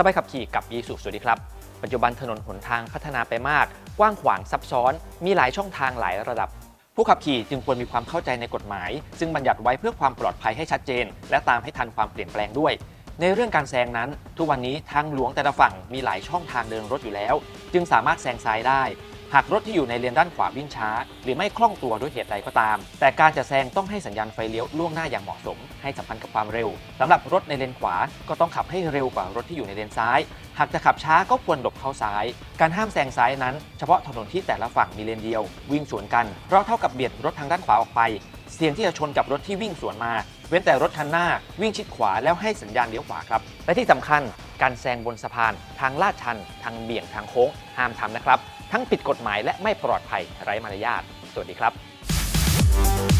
สบายขับขี่กับยีสุสวัสดีครับ ปัจจุบันถนนหนทางพัฒนาไปมาก กว้างขวางซับซ้อน มีหลายช่องทางหลายระดับ ผู้ขับขี่จึงควรมีความเข้าใจในกฎหมาย ซึ่งบัญญัติไว้เพื่อความปลอดภัยให้ชัดเจน และตามให้ทันความเปลี่ยนแปลงด้วย ในเรื่องการแซงนั้น ทุกวันนี้ทางหลวงแต่ละฝั่งมีหลายช่องทางเดินรถอยู่แล้ว จึงสามารถแซงซ้ายได้ หากรถที่อยู่ในเลนด้านขวาวิ่งช้า หรือไม่คล่องตัวด้วยเหตุใดก็ตาม แต่การจะแซงต้องให้สัญญาณไฟเลี้ยวล่วงหน้าอย่างเหมาะสม ให้สัมพันธ์กับความเร็วสำหรับรถในเลนขวาก็ต้องขับให้เร็วกว่ารถที่อยู่ในเลนซ้าย หากจะขับช้าก็ควรหลบเข้าซ้าย การห้ามแซงซ้ายนั้น เฉพาะถนนที่แต่ละฝั่งมีเลนเดียว วิ่งสวนกันเพราะเท่ากับเบียดรถทางด้านขวาออกไป เสี่ยงที่จะชนกับรถที่วิ่งสวนมา เว้นแต่รถคันหน้าวิ่งชิดขวาแล้วให้สัญญาณเลี้ยวขวาครับ และที่สำคัญการแซงบนสะพาน ทางลาดชัน ทางเบี่ยงทางโค้งห้ามทำนะครับ ทั้งผิดกฎหมายและไม่ปลอดภัยไร้มารยาทสวัสดีครับ